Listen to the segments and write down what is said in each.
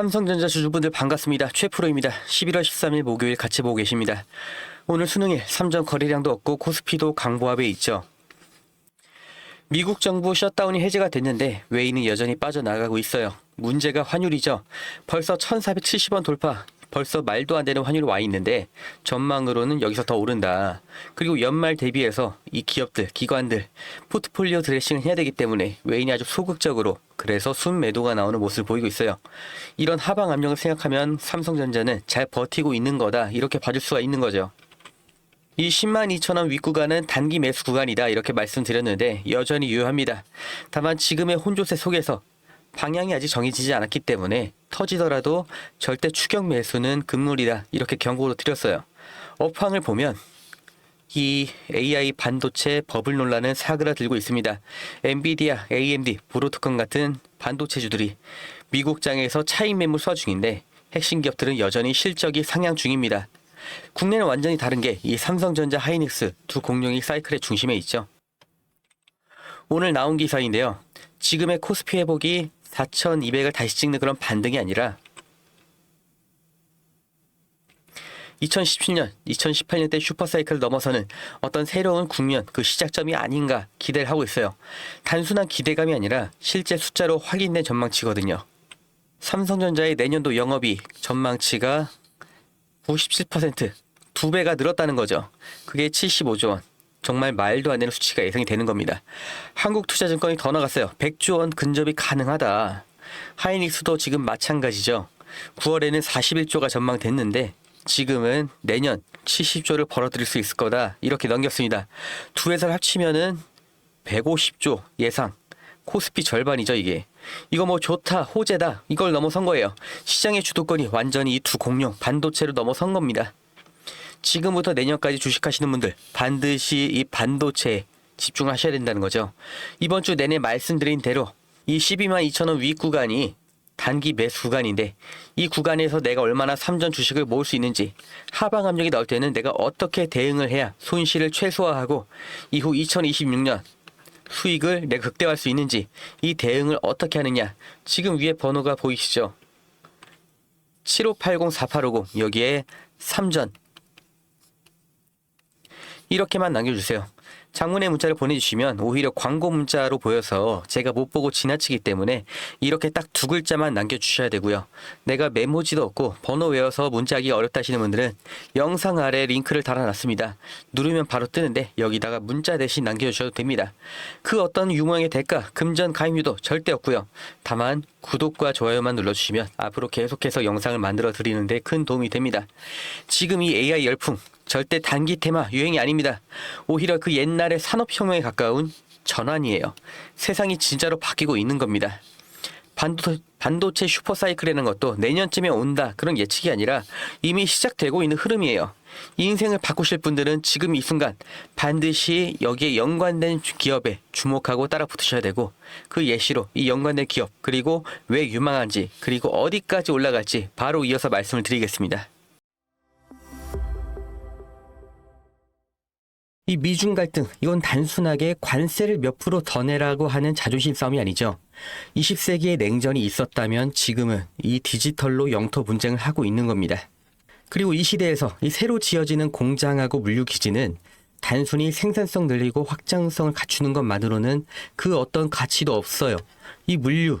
삼성전자 주주분들 반갑습니다. 최프로입니다. 11월 13일 목요일 같이 보고 계십니다. 오늘 수능일 3전 거래량도 없고 코스피도 강보합에 있죠. 미국 정부 셧다운이 해제가 됐는데 외인은 여전히 빠져나가고 있어요. 문제가 환율이죠. 벌써 1470원 돌파. 벌써 말도 안 되는 환율이 와 있는데 전망으로는 여기서 더 오른다. 그리고 연말 대비해서 이 기업들, 기관들 포트폴리오 드레싱을 해야 되기 때문에 외인이 아주 소극적으로 그래서 순매도가 나오는 모습을 보이고 있어요. 이런 하방 압력을 생각하면 삼성전자는 잘 버티고 있는 거다. 이렇게 봐줄 수가 있는 거죠. 이 10만 2천 원 윗구간은 단기 매수 구간이다 이렇게 말씀드렸는데 여전히 유효합니다. 다만 지금의 혼조세 속에서 방향이 아직 정해지지 않았기 때문에 터지더라도 절대 추격 매수는 금물이다 이렇게 경고로 드렸어요. 업황을 보면 이 AI 반도체 버블 논란은 사그라들고 있습니다. 엔비디아, AMD, 브로트콘 같은 반도체주들이 미국 장에서 차익 매물 수화 중인데 핵심 기업들은 여전히 실적이 상향 중입니다. 국내는 완전히 다른 게 이 삼성전자 하이닉스 두 공룡이 사이클의 중심에 있죠. 오늘 나온 기사인데요. 지금의 코스피 회복이 4,200을 다시 찍는 그런 반등이 아니라 2017년, 2018년 때 슈퍼사이클을 넘어서는 어떤 새로운 국면, 그 시작점이 아닌가 기대를 하고 있어요. 단순한 기대감이 아니라 실제 숫자로 확인된 전망치거든요. 삼성전자의 내년도 영업이 전망치가 97%, 두 배가 늘었다는 거죠. 그게 75조 원. 정말 말도 안 되는 수치가 예상이 되는 겁니다. 한국투자증권이 더 나갔어요. 100조 원 근접이 가능하다. 하이닉스도 지금 마찬가지죠. 9월에는 41조가 전망됐는데 지금은 내년 70조를 벌어들일 수 있을 거다. 이렇게 넘겼습니다. 두 회사를 합치면은 150조 예상. 코스피 절반이죠, 이게. 이거 뭐 좋다, 호재다. 이걸 넘어선 거예요. 시장의 주도권이 완전히 이 두 공룡 반도체로 넘어선 겁니다. 지금부터 내년까지 주식하시는 분들 반드시 이 반도체에 집중하셔야 된다는 거죠. 이번 주 내내 말씀드린 대로 이 12만 2천 원 위 구간이 단기 매수 구간인데 이 구간에서 내가 얼마나 삼전 주식을 모을 수 있는지 하방 압력이 나올 때는 내가 어떻게 대응을 해야 손실을 최소화하고 이후 2026년 수익을 내가 극대화할 수 있는지 이 대응을 어떻게 하느냐 지금 위에 번호가 보이시죠? 7580-4850 여기에 3전 이렇게만 남겨주세요. 장문의 문자를 보내주시면 오히려 광고 문자로 보여서 제가 못 보고 지나치기 때문에 이렇게 딱 두 글자만 남겨주셔야 되고요. 내가 메모지도 없고 번호 외워서 문자하기 어렵다 하시는 분들은 영상 아래 링크를 달아놨습니다. 누르면 바로 뜨는데 여기다가 문자 대신 남겨주셔도 됩니다. 그 어떤 유명의 대가, 금전 가입료도 절대 없고요. 다만 구독과 좋아요만 눌러주시면 앞으로 계속해서 영상을 만들어 드리는데 큰 도움이 됩니다. 지금 이 AI 열풍 절대 단기 테마 유행이 아닙니다. 오히려 그 옛날의 산업혁명에 가까운 전환이에요. 세상이 진짜로 바뀌고 있는 겁니다. 반도, 반도체 슈퍼사이클이라는 것도 내년쯤에 온다 그런 예측이 아니라 이미 시작되고 있는 흐름이에요. 이 인생을 바꾸실 분들은 지금 이 순간 반드시 여기에 연관된 기업에 주목하고 따라 붙으셔야 되고 그 예시로 이 연관된 기업 그리고 왜 유망한지 그리고 어디까지 올라갈지 바로 이어서 말씀을 드리겠습니다. 이 미중 갈등, 이건 단순하게 관세를 몇 프로 더 내라고 하는 자존심 싸움이 아니죠. 20세기의 냉전이 있었다면 지금은 이 디지털로 영토 분쟁을 하고 있는 겁니다. 그리고 이 시대에서 이 새로 지어지는 공장하고 물류 기지는 단순히 생산성 늘리고 확장성을 갖추는 것만으로는 그 어떤 가치도 없어요. 이 물류,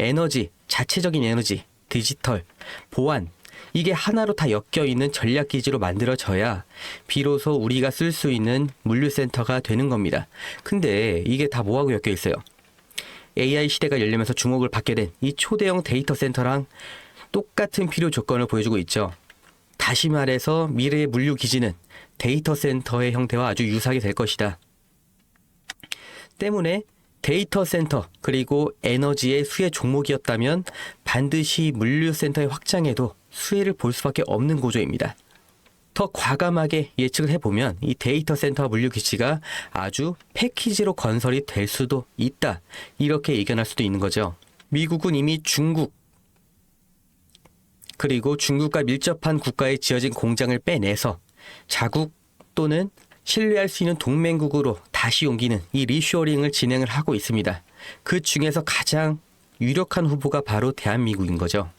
에너지, 자체적인 에너지, 디지털, 보안, 이게 하나로 다 엮여 있는 전략 기지로 만들어져야 비로소 우리가 쓸 수 있는 물류센터가 되는 겁니다. 근데 이게 다 뭐하고 엮여 있어요? AI 시대가 열리면서 주목을 받게 된 이 초대형 데이터 센터랑 똑같은 필요 조건을 보여주고 있죠. 다시 말해서 미래의 물류 기지는 데이터 센터의 형태와 아주 유사하게 될 것이다. 때문에 데이터 센터 그리고 에너지의 수혜 종목이었다면 반드시 물류 센터의 확장에도 수혜를 볼 수밖에 없는 구조입니다. 더 과감하게 예측을 해보면 이 데이터 센터 물류 기지가 아주 패키지로 건설이 될 수도 있다. 이렇게 예견할 수도 있는 거죠. 미국은 이미 중국 그리고 중국과 밀접한 국가에 지어진 공장을 빼내서 자국 또는 신뢰할 수 있는 동맹국으로 다시 옮기는 이 리쇼링을 진행을 하고 있습니다. 그 중에서 가장 유력한 후보가 바로 대한민국인 거죠.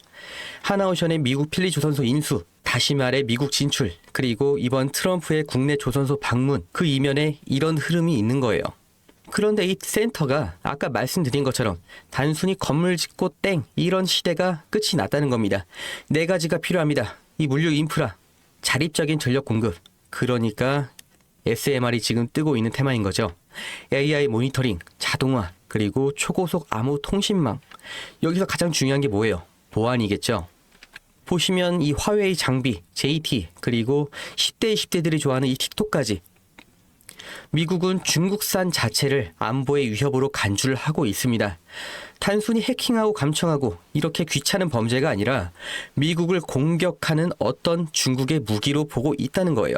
하나오션의 미국 필리 조선소 인수, 다시 말해 미국 진출, 그리고 이번 트럼프의 국내 조선소 방문, 그 이면에 이런 흐름이 있는 거예요. 그런데 이 센터가 아까 말씀드린 것처럼 단순히 건물 짓고 땡 이런 시대가 끝이 났다는 겁니다. 네 가지가 필요합니다. 이 물류 인프라, 자립적인 전력 공급. 그러니까 SMR이 지금 뜨고 있는 테마인 거죠. AI 모니터링, 자동화, 그리고 초고속 암호 통신망. 여기서 가장 중요한 게 뭐예요? 보안이겠죠. 보시면 이 화웨이 장비, JT, 그리고 10대, 20대들이 좋아하는 이 틱톡까지 미국은 중국산 자체를 안보의 위협으로 간주를 하고 있습니다. 단순히 해킹하고 감청하고 이렇게 귀찮은 범죄가 아니라 미국을 공격하는 어떤 중국의 무기로 보고 있다는 거예요.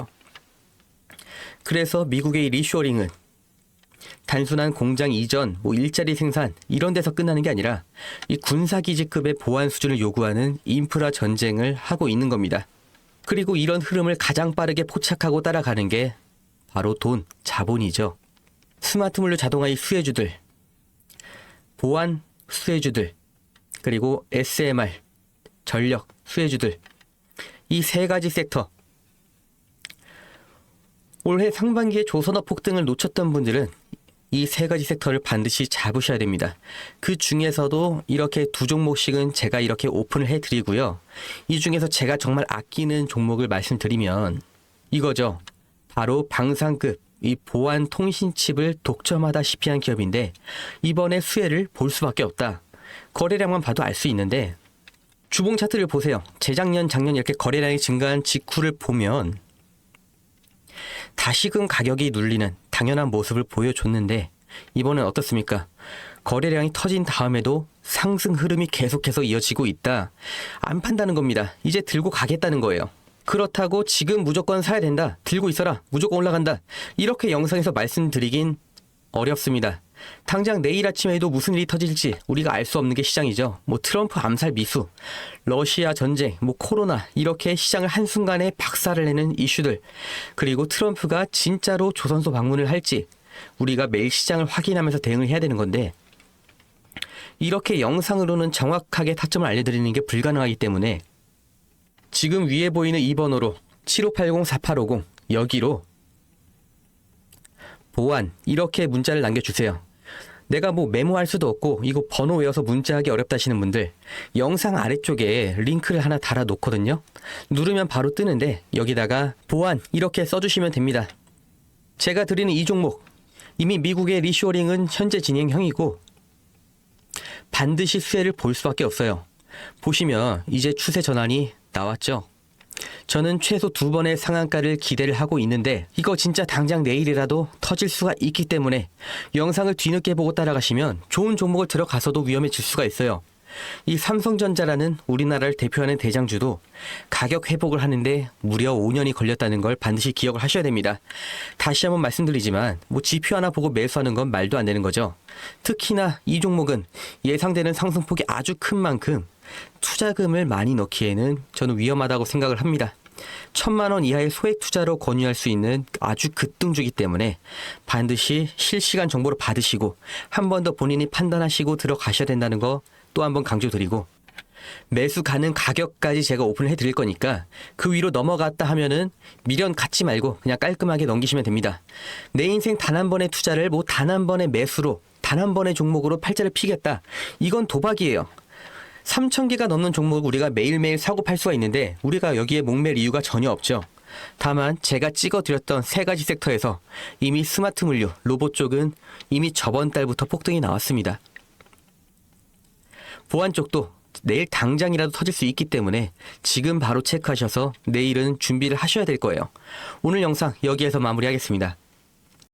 그래서 미국의 이 리쇼링은 단순한 공장 이전, 뭐 일자리 생산 이런 데서 끝나는 게 아니라 이 군사기지급의 보안 수준을 요구하는 인프라 전쟁을 하고 있는 겁니다. 그리고 이런 흐름을 가장 빠르게 포착하고 따라가는 게 바로 돈, 자본이죠. 스마트 물류 자동화의 수혜주들, 보안 수혜주들, 그리고 SMR, 전력 수혜주들. 이 세 가지 섹터. 올해 상반기에 조선업 폭등을 놓쳤던 분들은 이 세 가지 섹터를 반드시 잡으셔야 됩니다. 그 중에서도 이렇게 두 종목씩은 제가 이렇게 오픈을 해드리고요. 이 중에서 제가 정말 아끼는 종목을 말씀드리면 이거죠. 바로 방산급 이 보안 통신 칩을 독점하다시피 한 기업인데 이번에 수혜를 볼 수밖에 없다. 거래량만 봐도 알 수 있는데 주봉 차트를 보세요. 재작년, 작년 이렇게 거래량이 증가한 직후를 보면 다시금 가격이 눌리는 당연한 모습을 보여줬는데 이번엔 어떻습니까? 거래량이 터진 다음에도 상승 흐름이 계속해서 이어지고 있다. 안 판다는 겁니다. 이제 들고 가겠다는 거예요. 그렇다고 지금 무조건 사야 된다. 들고 있어라. 무조건 올라간다. 이렇게 영상에서 말씀드리긴 어렵습니다. 당장 내일 아침에도 무슨 일이 터질지 우리가 알 수 없는 게 시장이죠. 뭐 트럼프 암살 미수, 러시아 전쟁, 뭐 코로나 이렇게 시장을 한순간에 박살을 내는 이슈들. 그리고 트럼프가 진짜로 조선소 방문을 할지 우리가 매일 시장을 확인하면서 대응을 해야 되는 건데 이렇게 영상으로는 정확하게 타점을 알려드리는 게 불가능하기 때문에 지금 위에 보이는 2번호로 7580-4850 여기로 보안 이렇게 문자를 남겨주세요. 내가 뭐 메모할 수도 없고 이거 번호 외워서 문자하기 어렵다시는 분들 영상 아래쪽에 링크를 하나 달아 놓거든요. 누르면 바로 뜨는데 여기다가 보안 이렇게 써주시면 됩니다. 제가 드리는 이 종목 이미 미국의 리쇼링은 현재 진행형이고 반드시 수혜를 볼 수밖에 없어요. 보시면 이제 추세 전환이 나왔죠. 저는 최소 두 번의 상한가를 기대를 하고 있는데 이거 진짜 당장 내일이라도 터질 수가 있기 때문에 영상을 뒤늦게 보고 따라가시면 좋은 종목을 들어가서도 위험해질 수가 있어요. 이 삼성전자라는 우리나라를 대표하는 대장주도 가격 회복을 하는데 무려 5년이 걸렸다는 걸 반드시 기억을 하셔야 됩니다. 다시 한번 말씀드리지만 뭐 지표 하나 보고 매수하는 건 말도 안 되는 거죠. 특히나 이 종목은 예상되는 상승폭이 아주 큰 만큼 투자금을 많이 넣기에는 저는 위험하다고 생각을 합니다. 천만 원 이하의 소액 투자로 권유할 수 있는 아주 급등주기 때문에 반드시 실시간 정보를 받으시고 한 번 더 본인이 판단하시고 들어가셔야 된다는 거 또 한 번 강조드리고 매수 가능 가격까지 제가 오픈을 해드릴 거니까 그 위로 넘어갔다 하면은 미련 갖지 말고 그냥 깔끔하게 넘기시면 됩니다. 내 인생 단 한 번의 투자를 뭐 단 한 번의 매수로 단 한 번의 종목으로 팔자를 피겠다. 이건 도박이에요. 3,000개가 넘는 종목을 우리가 매일매일 사고 팔 수가 있는데 우리가 여기에 목맬 이유가 전혀 없죠. 다만 제가 찍어드렸던 세 가지 섹터에서 이미 스마트 물류, 로봇 쪽은 이미 저번 달부터 폭등이 나왔습니다. 보안 쪽도 내일 당장이라도 터질 수 있기 때문에 지금 바로 체크하셔서 내일은 준비를 하셔야 될 거예요. 오늘 영상 여기에서 마무리하겠습니다.